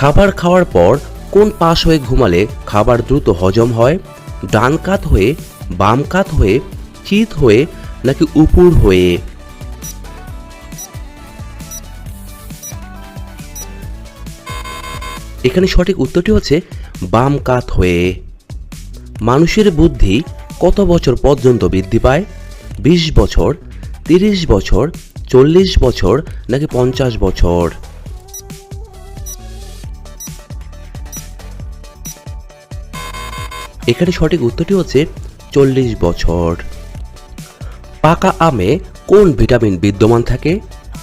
খাবার খাওয়ার পর কোন পাশ হয়ে ঘুমালে খাবার দ্রুত হজম হয়? ডান কাত হয়ে, বাম কাত হয়ে, চিত হয়ে নাকি উপর হয়ে? এখানে সঠিক উত্তরটি হচ্ছে বাম কাত হয়ে। মানুষের বুদ্ধি কত বছর পর্যন্ত বৃদ্ধি পায়? বিশ বছর, তিরিশ বছর, চল্লিশ বছর নাকি পঞ্চাশ বছর? এখানে সঠিক উত্তরটি হচ্ছে চল্লিশ বছর। পাকা আমে কোন ভিটামিন বিদ্যমান থাকে?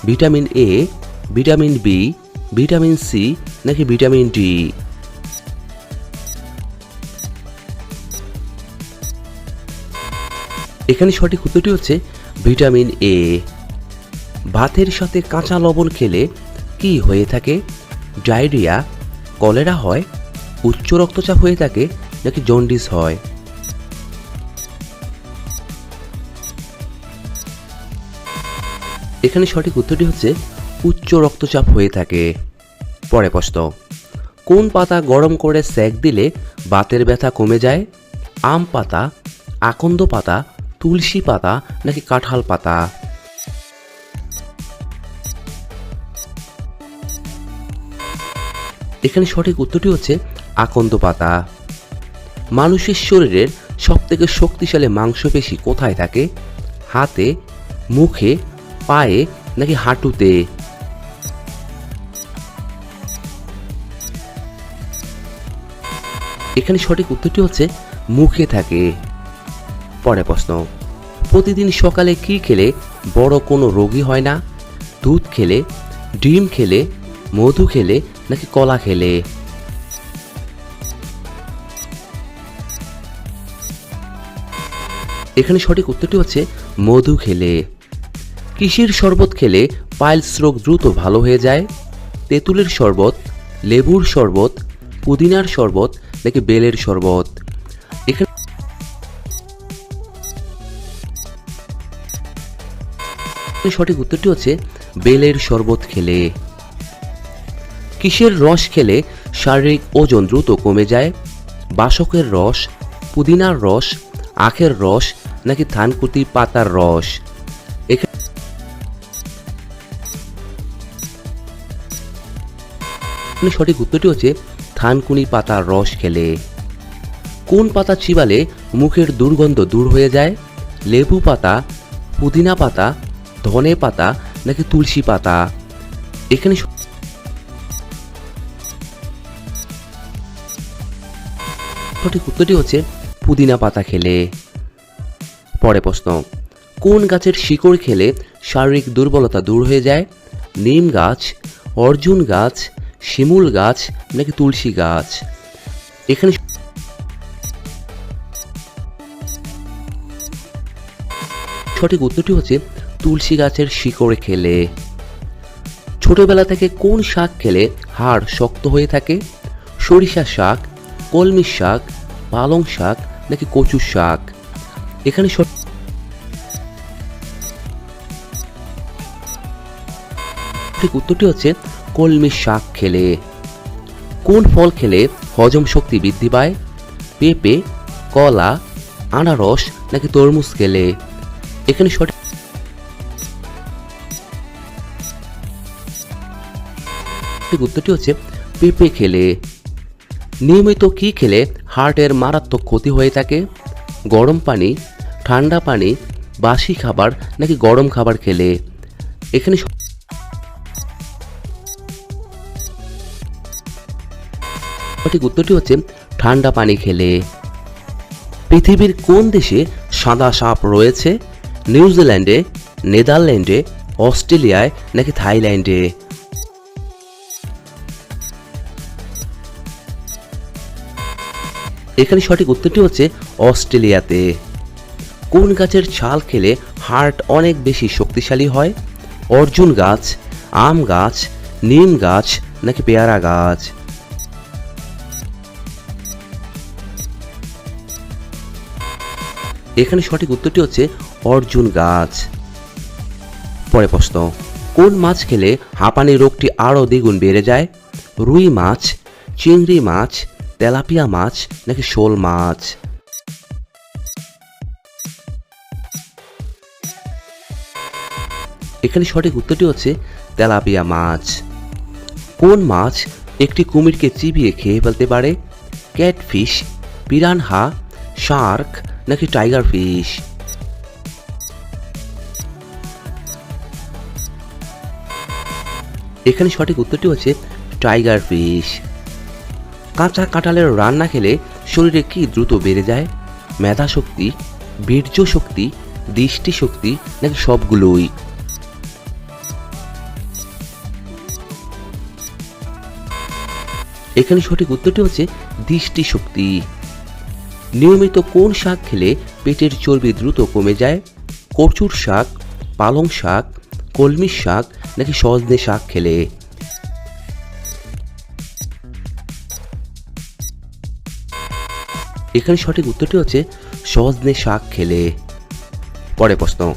Vitamin A vitamin B vitamin C নাকি ভিটামিন ডি এখানে সঠিক উত্তরটি হচ্ছে ভিটামিন এ ভাতের সাথে কাঁচা লবণ খেলে কি হয়ে থাকে? ডায়রিয়া, কলেরা হয়, উচ্চ রক্তচাপ হয়ে থাকে নাকি জন্ডিস হয়? এখানে সঠিক উত্তরটি হচ্ছে উচ্চ রক্তচাপ হয়ে থাকে। পরে প্রশ্ন, কোন পাতা গরম করে সেক দিলে বাতের ব্যথা কমে যায়? আম পাতা, আকন্দ পাতা, তুলসী পাতা নাকি কাঁঠাল পাতা? এখানে সঠিক উত্তরটি হচ্ছে আকন্দ পাতা। মানুষের শরীরের সবথেকে শক্তিশালী মাংসপেশি কোথায় থাকে? হাতে, মুখে, পায়ে নাকি হাঁটুতে? এখানে সঠিক উত্তরটি হচ্ছে মুখে থাকে। পরে প্রশ্ন, প্রতিদিন সকালে কি খেলে বড় কোনো রোগী হয় না? দুধ খেলে, ডিম খেলে, মধু খেলে নাকি কলা খেলে? এখানে সঠিক উত্তরটি হচ্ছে মধু খেলে। কিসের শরবত খেলে পাইলস রোগ দ্রুত ভালো হয়ে যায়? তেঁতুলের শরবত, লেবুর শরবত, পুদিনার শরবত নাকি বেলের শরবত? এখানে সঠিক উত্তরটি হচ্ছে বেলের শরবত খেলে। কিসের রস খেলে শারীরিক ওজন দ্রুত কমে যায়? বাসকের রস, পুদিনার রস, আখের রস নাকি থানকুতি পাতার রস? এখানে সঠিক উত্তরটি হচ্ছে থানকুনি পাতার রস খেলে। কোন পাতা চিবালে মুখের দুর্গন্ধ দূর হয়ে যায়? লেবু পাতা, পুদিনা পাতা, ধনে পাতা নাকি তুলসী পাতা? এখানে সঠিক উত্তরটি হচ্ছে পুদিনা পাতা খেলে। পরে প্রশ্ন, কোন গাছের শিকড় খেলে শারীরিক দুর্বলতা দূর হয়ে যায়? নিম গাছ, অর্জুন গাছ, শিমুল গাছ নাকি তুলসী গাছ? এখানে সঠিক উত্তরটি হচ্ছে, তুলসী গাছের শিকড়ে খেলে। ছোটবেলা থেকে কোন শাক খেলে হাড় শক্ত হয়ে থাকে? সরিষা শাক, কলমি শাক, পালং শাক নাকি কচু শাক? এখানে সঠ- সঠিক উত্তরটি হচ্ছে কলমি শাক খেলে। কোন ফল খেলে হজম শক্তি বৃদ্ধি পায়? পেঁপে, কলা, আনারস নাকি তরমুজ খেলে? এখানে সঠিক উত্তরটি হচ্ছে পেঁপে খেলে। নিয়মিত কি খেলে হার্টের মারাত্মক ক্ষতি হয়ে থাকে? গরম পানি, ঠান্ডা পানি, বাসি খাবার নাকি গরম খাবার খেলে? এখানে সঠিক উত্তরটি হচ্ছে ঠান্ডা পানি খেলে। পৃথিবীর কোন দেশে সাদা সাপ রয়েছে? নিউজিল্যান্ডে, নেদারল্যান্ডে, অস্ট্রেলিয়ায় নাকি থাইল্যান্ডে? এখানে সঠিক উত্তরটি হচ্ছে অস্ট্রেলিয়াতে। কোন গাছের ছাল খেলে হার্ট অনেক বেশি শক্তিশালী হয়? অর্জুন গাছ, আম গাছ, নিম গাছ নাকি পেয়ারা গাছ? এখানে সঠিক উত্তরটি হচ্ছে অর্জুন গাছ। পরে প্রশ্ন, কোন মাছ খেলে হাঁপানি রোগটি আরও দ্বিগুণ বেড়ে যায়? রুই মাছ, চিংড়ি মাছ, তেলাপিয়া মাছ নাকি শোল মাছ? এখানে সঠিক উত্তরটি হচ্ছে তেলাপিয়া মাছ। কোন মাছ একটি কুমিরকে চিবিয়ে খেয়ে ফেলতে পারে? ক্যাটফিশ, পিরানহা, শার্ক নাকি টাইগার ফিশ এখানে সঠিক উত্তরটি হচ্ছে টাইগার ফিশ কাঁচা কাঁঠালের রান্না খেলে শরীরে কি দ্রুত বেড়ে যায়? মেধা শক্তি, বীর্য শক্তি, দৃষ্টি শক্তি নাকি সবগুলোই? এখানে সঠিক উত্তরটি হচ্ছে দৃষ্টি শক্তি। নিয়মিত কোন শাক খেলে পেটের চর্বি দ্রুত কমে যায়? কচুর শাক, পালং শাক কলমির শাক নাকি সজনে শাক খেলে? এখানে সঠিক উত্তরটি হচ্ছে সজনে শাক খেলে। পরে প্রশ্ন,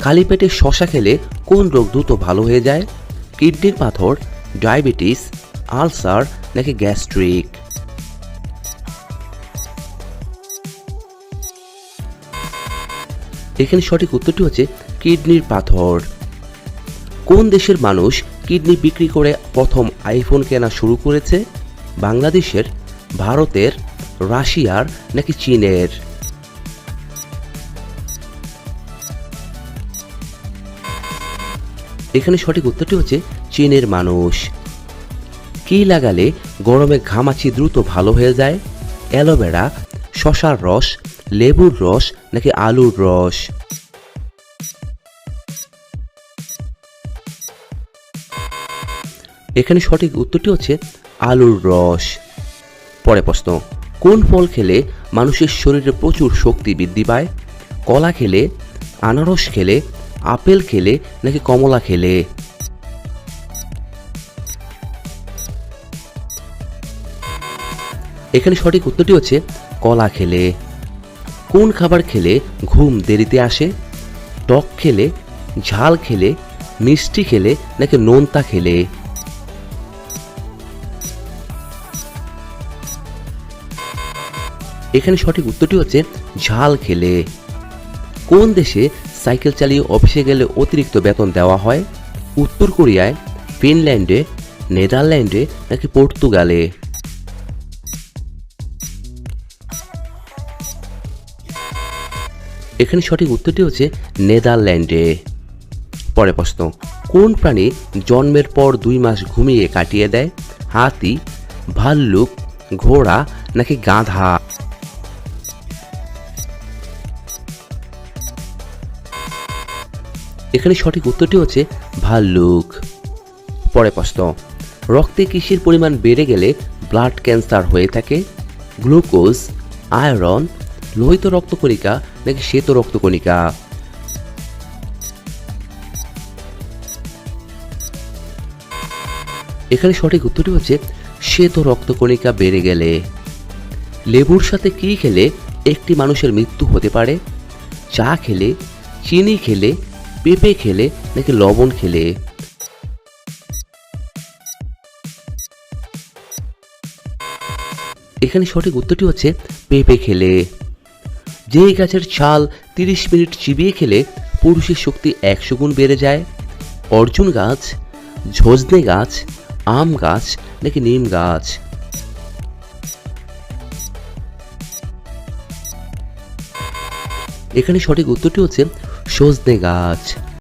খালি পেটে শশা খেলে কোন রোগ দ্রুত ভালো হয়ে যায়? কিডনির পাথর, ডায়াবেটিস, আলসার নাকি গ্যাস্ট্রিক? এখানে সঠিক উত্তরটি হচ্ছে কিডনির পাথর। কোন দেশের মানুষ কিডনি বিক্রি করে প্রথম আইফোন কেনা শুরু করেছে? বাংলাদেশের, ভারতের, রাশিয়ার নাকি চীনের? এখানে সঠিক উত্তরটি হচ্ছে চীনের মানুষ। কি লাগালে গরমে ঘামাচি দ্রুত ভালো হয়ে যায়? অ্যালোভেরা, শশার রস লেবুর রস নাকি আলুর রস? এখানে সঠিক উত্তরটি হচ্ছে আলুর রস। পরে প্রশ্ন, কোন ফল খেলে মানুষের শরীরে প্রচুর শক্তি বৃদ্ধি পায়? কলা খেলে, আনারস খেলে, আপেল খেলে নাকি কমলা খেলে? এখানে সঠিক উত্তরটি হচ্ছে কলা খেলে। কোন খাবার খেলে ঘুম দেরিতে আসে? টক খেলে, ঝাল খেলে, মিষ্টি খেলে নাকি নোনতা খেলে? এখানে সঠিক উত্তরটি হচ্ছে ঝাল খেলে। কোন দেশে সাইকেল চালিয়ে অফিসে গেলে অতিরিক্ত বেতন দেওয়া হয়? উত্তর কোরিয়ায়, ফিনল্যান্ডে, নেদারল্যান্ডে নাকি পর্তুগালে? এখানে সঠিক উত্তরটি হচ্ছে নেদারল্যান্ডে। পরে প্রশ্ন, কোন প্রাণী জন্মের পর দুই মাস ঘুমিয়ে কাটিয়ে দেয়? হাতি, ভাল্লুক, ঘোড়া নাকি গাধা? এখানে সঠিক উত্তরটি হচ্ছে ভাল্লুক। পরে প্রশ্ন, রক্তে কিসের পরিমাণ বেড়ে গেলে ব্লাড ক্যান্সার হয়ে থাকে? গ্লুকোজ, আয়রন লোহিত রক্তকণিকা নাকি শ্বেত রক্তকণিকা? এখানে সঠিক উত্তরটি হচ্ছে শ্বেত রক্তকণিকা বেড়ে গেলে। লেবুর সাথে কি খেলে একটি মানুষের মৃত্যু হতে পারে? চা খেলে, চিনি খেলে, পেঁপে খেলে নাকি লবণ খেলে? এখানে সঠিক উত্তরটি হচ্ছে পেঁপে খেলে। যেই গাছের ছাল তিরিশ মিনিট চিবিয়ে খেলে পুরুষের শক্তি একশো গুণ বেড়ে যায়। অর্জুন গাছ ঝোজনে গাছ, আম গাছ নাকি নিম গাছ? এখানে সঠিক উত্তরটি হচ্ছে সজনে গাছ।